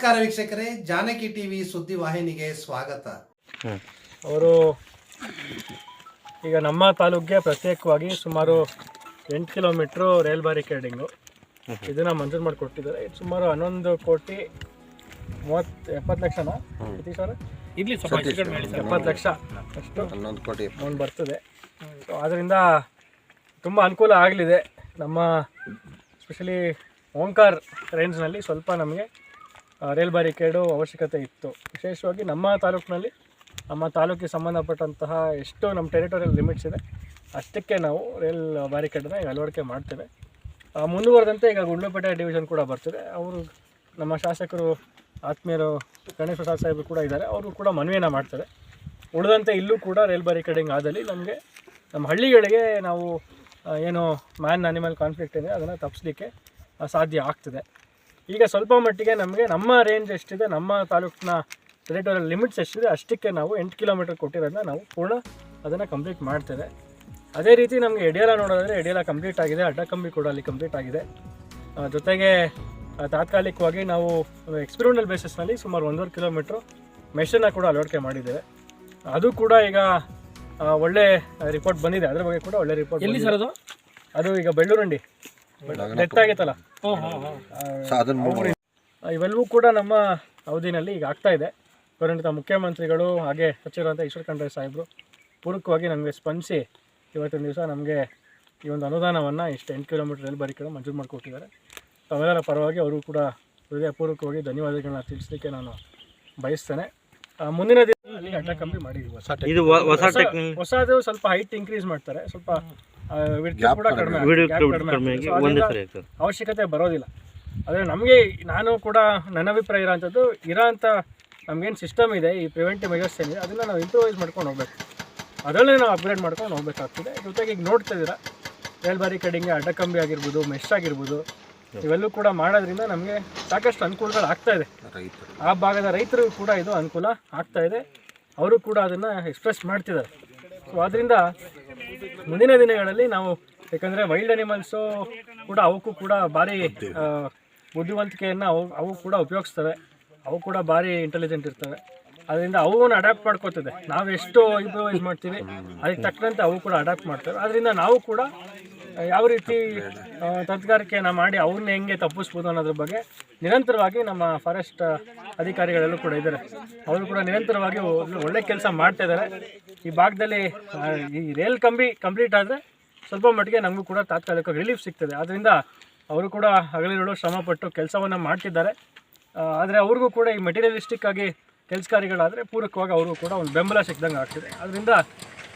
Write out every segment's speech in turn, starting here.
ನಮಸ್ಕಾರ ವೀಕ್ಷಕರೇ ಜಾನಕಿ ಟಿವಿ ಸುದ್ದಿ ವಾಹಿನಿಗೆ ಸ್ವಾಗತ. ಅವರು ಈಗ ನಮ್ಮ ತಾಲೂಕಿಗೆ ಪ್ರತ್ಯೇಕವಾಗಿ ಸುಮಾರು ಎಂಟು ಕಿಲೋಮೀಟ್ರು ರೈಲ್ ಬ್ಯಾರಿಕೇಡಿಂಗು. ಇದನ್ನ ಮಂಜೂರು ಮಾಡಿಕೊಟ್ಟಿದ್ದಾರೆ. ಇದು ಸುಮಾರು ಹನ್ನೊಂದು ಕೋಟಿ ಮೂವತ್ತು ಎಪ್ಪತ್ತು ಲಕ್ಷನಾ? ಸತೀಶ್ ಇರ್ಲಿ ಎಪ್ಪತ್ತು ಲಕ್ಷ. ಅಷ್ಟು ಹನ್ನೊಂದು ಕೋಟಿ ಒಂದು ಬರ್ತದೆ. ಸೊ ಅದರಿಂದ ತುಂಬ ಅನುಕೂಲ ಆಗಲಿದೆ. ನಮ್ಮ ಸ್ಪೆಷಲಿ ಓಂಕಾರ್ ರೇಂಜ್ನಲ್ಲಿ ಸ್ವಲ್ಪ ನಮಗೆ ರೈಲ್ ಬ್ಯಾರಿಕೇಡು ಅವಶ್ಯಕತೆ ಇತ್ತು. ವಿಶೇಷವಾಗಿ ನಮ್ಮ ತಾಲೂಕಿನಲ್ಲಿ, ನಮ್ಮ ತಾಲೂಕಿಗೆ ಸಂಬಂಧಪಟ್ಟಂತಹ ಎಷ್ಟು ನಮ್ಮ ಟೆರಿಟೋರಿಯಲ್ ಲಿಮಿಟ್ಸ್ ಇದೆ. ಅಷ್ಟಕ್ಕೆ ನಾವು ರೈಲ್ ಬ್ಯಾರಿಕೇಡನ್ನ ಈಗ ಅಳವಡಿಕೆ ಮಾಡ್ತೇವೆ. ಮುಂದುವರೆದಂತೆ ಈಗ ಗುಂಡ್ಲುಪೇಟೆ ಡಿವಿಷನ್ ಕೂಡ ಬರ್ತಿದೆ. ಅವರು ನಮ್ಮ ಶಾಸಕರು ಆತ್ಮೀಯರು ಗಣೇಶ್ ಪ್ರಸಾದ್ ಸಾಹೇಬರು ಕೂಡ ಇದ್ದಾರೆ. ಅವರು ಕೂಡ ಮನವಿಯನ್ನು ಮಾಡ್ತಾರೆ. ಉಳಿದಂತೆ ಇಲ್ಲೂ ಕೂಡ ರೈಲ್ ಬ್ಯಾರಿಕೇಡಿಂಗ್ ಆದಲ್ಲಿ ನಮಗೆ ನಮ್ಮ ಹಳ್ಳಿಗಳಿಗೆ ನಾವು ಏನು ಮ್ಯಾನ್ ಅನಿಮಲ್ ಕಾನ್ಫ್ಲಿಕ್ಟ್ ಇದೆ ಅದನ್ನು ತಪ್ಪಿಸ್ಲಿಕ್ಕೆ ಸಾಧ್ಯ ಆಗ್ತದೆ. ಈಗ ಸ್ವಲ್ಪ ಮಟ್ಟಿಗೆ ನಮಗೆ ನಮ್ಮ ರೇಂಜ್ ಎಷ್ಟಿದೆ ನಮ್ಮ ತಾಲೂಕಿನ ಟೆರಿಟೋರಿಯಲ್ ಲಿಮಿಟ್ಸ್ ಎಷ್ಟಿದೆ ಅಷ್ಟಕ್ಕೆ ನಾವು ಎಂಟು ಕಿಲೋಮೀಟರ್ ಕೊಟ್ಟಿರೋದನ್ನ ನಾವು ಪೂರ್ಣ ಅದನ್ನು ಕಂಪ್ಲೀಟ್ ಮಾಡ್ತೇವೆ. ಅದೇ ರೀತಿ ನಮಗೆ ಎಡಿಯಲ ನೋಡೋದಾದರೆ ಎಡಿಯಲ ಕಂಪ್ಲೀಟ್ ಆಗಿದೆ ಅಡ್ಡಕಂಬಿ ಕೂಡ ಅಲ್ಲಿ ಕಂಪ್ಲೀಟ್ ಆಗಿದೆ. ಜೊತೆಗೆ ತಾತ್ಕಾಲಿಕವಾಗಿ ನಾವು ಎಕ್ಸ್ಪೆರಿಮೆಂಟಲ್ ಬೇಸಿಸ್ನಲ್ಲಿ ಸುಮಾರು ಒಂದೂವರೆ ಕಿಲೋಮೀಟ್ರು ಮೆಷನ್ನ ಕೂಡ ಅಳವಡಿಕೆ ಮಾಡಿದ್ದೇವೆ. ಅದು ಕೂಡ ಈಗ ಒಳ್ಳೆ ರಿಪೋರ್ಟ್ ಬಂದಿದೆ. ಅದ್ರ ಬಗ್ಗೆ ಕೂಡ ಒಳ್ಳೆ ರಿಪೋರ್ಟ್ ಎಲ್ಲಿ ಸರ್ ಅದು? ಅದು ಈಗ ಬೆಳ್ಳೂರಂಡಿ ಡೆತ್ ಇವೆಲ್ಲವೂ ಕೂಡ ನಮ್ಮ ಅವಧಿನಲ್ಲಿ ಈಗ ಆಗ್ತಾ ಇದೆ. ಪರಿಣಿತ ಮುಖ್ಯಮಂತ್ರಿಗಳು ಹಾಗೆ ಸಚಿವರಂತ ಈಶ್ವರ್ ಖಂಡ್ರೆ ಸಾಹೇಬರು ಪೂರಕವಾಗಿ ನಮಗೆ ಸ್ಪಂದಿಸಿ ಇವತ್ತಿನ ದಿವಸ ನಮಗೆ ಈ ಒಂದು ಅನುದಾನವನ್ನು ಇಷ್ಟು ಎಂಟು ಕಿಲೋಮೀಟರ್ ರೈಲ್ ಕಡೆ ಮಂಜೂರು ಮಾಡಿಕೊಟ್ಟಿದ್ದಾರೆ. ತಾವೆಲ್ಲರ ಪರವಾಗಿ ಅವರು ಕೂಡ ಹೃದಯಪೂರ್ವಕವಾಗಿ ಧನ್ಯವಾದಗಳನ್ನ ತಿಳಿಸಲಿಕ್ಕೆ ನಾನು ಬಯಸ್ತೇನೆ. ಮುಂದಿನ ದಿನ ಅಡ್ಡ ಕಮ್ಮಿ ಮಾಡಿ ಇದು ಹೊಸ ಹೊಸ- ಟೆಕ್ನಿಕ್ ಹೊಸದು ಸ್ವಲ್ಪ ಹೈಟ್ ಇನ್ಕ್ರೀಸ್ ಮಾಡ್ತಾರೆ. ಸ್ವಲ್ಪ width ಕೂಡ ಕಡಿಮೆ ಆಗುತ್ತೆ, ವಿಡಿಯೋ gap ಕಡಿಮೆ ಕಡಿಮೆ ಆಗುತ್ತೆ. ಆಗಿ So ಒಂದೇ ಅದರಿಂದ ಸರಿ ಆಗ್ತದೆ. ಅವಶ್ಯಕತೆ ಬರೋದಿಲ್ಲ. ಆದರೆ ನಮಗೆ ನಾನು ಕೂಡ ನನ್ನ ಅಭಿಪ್ರಾಯ ಇರೋಂಥದ್ದು ಇರೋಂಥ ನಮಗೇನು ಸಿಸ್ಟಮ್ ಇದೆ ಈ ಪ್ರಿವೆಂಟಿವ್ ಮೆಜರ್ಸ್ ಏನಿದೆ ಅದನ್ನು ನಾವು ಇಂಪ್ರೂವೈಸ್ ಮಾಡ್ಕೊಂಡು ಹೋಗ್ಬೇಕು. ಅದರಲ್ಲೇ ನಾವು ಅಪ್ಗ್ರೇಡ್ ಮಾಡ್ಕೊಂಡು ಹೋಗ್ಬೇಕಾಗ್ತದೆ. ಜೊತೆಗೆ ಈಗ ನೋಡ್ತಾ ಇದ್ದೀರಾ ರೈಲ್ ಕಡಿಂಗೆ ಅಡ್ಡಕಂಬಿ ಆಗಿರ್ಬೋದು ಮೆಶ್ ಆಗಿರ್ಬೋದು ಇವೆಲ್ಲೂ ಕೂಡ ಮಾಡೋದ್ರಿಂದ ನಮಗೆ ಸಾಕಷ್ಟು ಅನುಕೂಲಗಳು ಆಗ್ತಾ ಇದೆ. ರೈತರು. ಆ ಭಾಗದ ರೈತರಿಗೂ ಕೂಡ ಇದು ಅನುಕೂಲ ಆಗ್ತಾ ಇದೆ. ಅವರು ಕೂಡ ಅದನ್ನು ಎಕ್ಸ್ಪ್ರೆಸ್ ಮಾಡ್ತಿದ್ದಾರೆ. ಸೊ ಆದ್ದರಿಂದ ಮುಂದಿನ ದಿನಗಳಲ್ಲಿ ನಾವು, ಯಾಕಂದರೆ ವೈಲ್ಡ್ ಅನಿಮಲ್ಸು ಕೂಡ ಅವಕ್ಕೂ ಕೂಡ ಭಾರಿ ಬುದ್ಧಿವಂತಿಕೆಯನ್ನು ಅವು ಅವು ಕೂಡ ಉಪಯೋಗಿಸ್ತವೆ. ಅವು ಕೂಡ ಭಾರಿ ಇಂಟೆಲಿಜೆಂಟ್ ಇರ್ತವೆ. ಅದರಿಂದ ಅವನ್ನು ಅಡಾಪ್ಟ್ ಮಾಡ್ಕೋತದೆ. ನಾವು ಎಷ್ಟು ಇಂಪ್ರೂವೈಸ್ ಮಾಡ್ತೀವಿ, ಅದಕ್ಕೆ ತಕ್ಕಂತೆ ಅವು ಕೂಡ ಅಡಾಪ್ಟ್ ಮಾಡ್ತವೆ. ಅದರಿಂದ ನಾವು ಕೂಡ ಯಾವ ರೀತಿ ತಂತ್ರಗಾರಿಕೆಯನ್ನು ಮಾಡಿ ಅವ್ರನ್ನ ಹೆಂಗೆ ತಪ್ಪಿಸ್ಬೋದು ಅನ್ನೋದ್ರ ಬಗ್ಗೆ ನಿರಂತರವಾಗಿ ನಮ್ಮ ಫಾರೆಸ್ಟ್ ಅಧಿಕಾರಿಗಳೆಲ್ಲ ಕೂಡ ಇದ್ದಾರೆ. ಅವರು ಕೂಡ ನಿರಂತರವಾಗಿ ಒಳ್ಳೆ- ಒಳ್ಳೆ ಕೆಲಸ ಮಾಡ್ತಾ ಇದ್ದಾರೆ. ಈ ಭಾಗದಲ್ಲಿ ಈ ರೇಲ್ ಕಂಬಿ ಕಂಪ್ಲೀಟ್ ಆದರೆ ಸ್ವಲ್ಪ ಮಟ್ಟಿಗೆ ನಮಗೂ ಕೂಡ ತಾತ್ಕಾಲಿಕ ರಿಲೀಫ್ ಸಿಗ್ತದೆ. ಆದ್ದರಿಂದ ಅವರು ಕೂಡ ಹಗಲಿರುಳು ಶ್ರಮಪಟ್ಟು ಕೆಲಸವನ್ನು ಮಾಡ್ತಿದ್ದಾರೆ. ಆದರೆ ಅವ್ರಿಗೂ ಕೂಡ ಈ ಮೆಟೀರಿಯಲಿಸ್ಟಿಕ್ ಆಗಿ ಕೆಲಸ ಕಾರ್ಯಗಳಾದರೆ ಪೂರಕವಾಗಿ ಅವರು ಕೂಡ ಒಂದು ಬೆಂಬಲ ಸಿಕ್ದಂಗೆ ಆಗ್ತದೆ ಅದರಿಂದ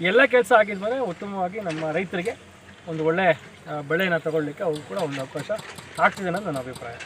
ಎಲ್ಲ ಕೆಲಸ ಆಗಿದ್ಮೇಲೆ ಉತ್ತಮವಾಗಿ ನಮ್ಮ ರೈತರಿಗೆ ಒಂದು ಒಳ್ಳೆ ಬೆಳೆಯನ್ನು ತಗೊಳ್ಳಿಕ್ಕೆ ಅವ್ರು ಕೂಡ ಒಂದು ಅವಕಾಶ ಆಗ್ತಿದೆ ಅನ್ನೋದು ನನ್ನ ಅಭಿಪ್ರಾಯ.